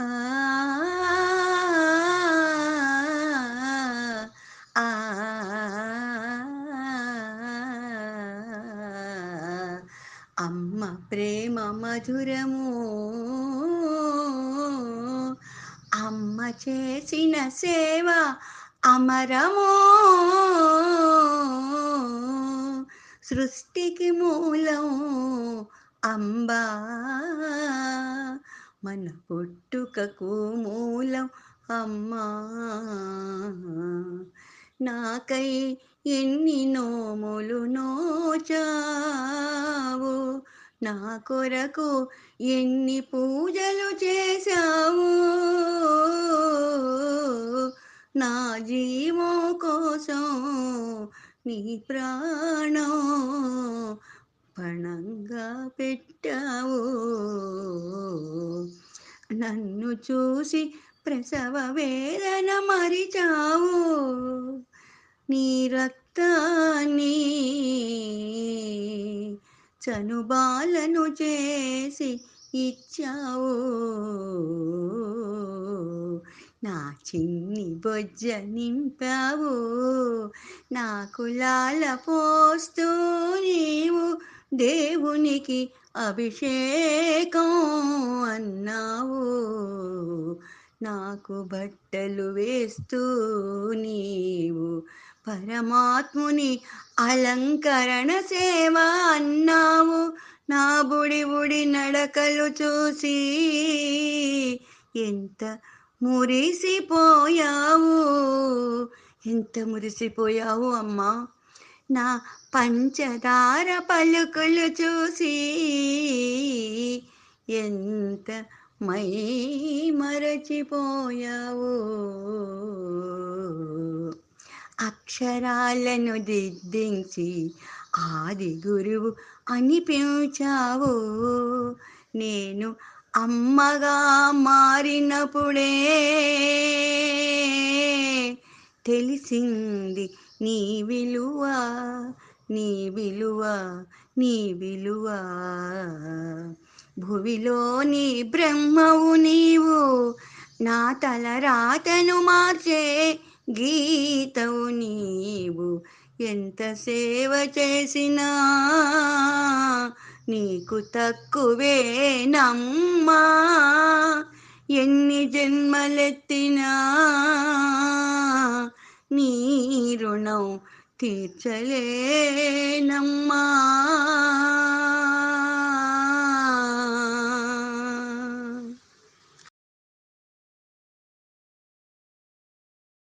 ఆ ఆ అమ్మ ప్రేమ మధురము అమ్మ చేసిన సేవ అమరము సృష్టికి మూలం అంబా మన పుట్టుకకు మూలం అమ్మా. నాకై ఎన్ని నోములు నోచావు? నా కొరకు ఎన్ని పూజలు చేశావు? నా జీవం కోసం నీ ప్రాణం పణంగా పెట్టావు. నన్ను చూసి ప్రసవ వేదన మరిచావు. నీ రక్తాన్ని చనుబాలను చేసి ఇచ్చావు. నా చిన్ని బొజ్జ నింపావు. నా కులాల పోస్తూ దేవునికి అభిషేకం అన్నావు. నాకు బట్టలు వేస్తూ నీవు. పరమాత్ముని అలంకరణ సేవ అన్నావు. నా బుడి బుడి నడకలు చూసి ఎంత మురిసిపోయావు. ఎంత మురిసిపోయావు అమ్మా. నా పంచదార పలుకులు చూసి ఎంత మై మరచిపోయావు అక్షరాలను దిద్దించి ఆది గురువు అనిపించావు నేను అమ్మగా మారినప్పుడే తెలిసింది. నీ విలువ నీ విలువ నీ విలువ. భువిలోని బ్రహ్మవు నీవు నా తల రాతను మార్చే గీతవు నీవు. ఎంత సేవ చేసినా నీకు తక్కువేనమ్మా ఎన్ని జన్మలెత్తినా నీ రుణం తీర్చలేనమ్మా.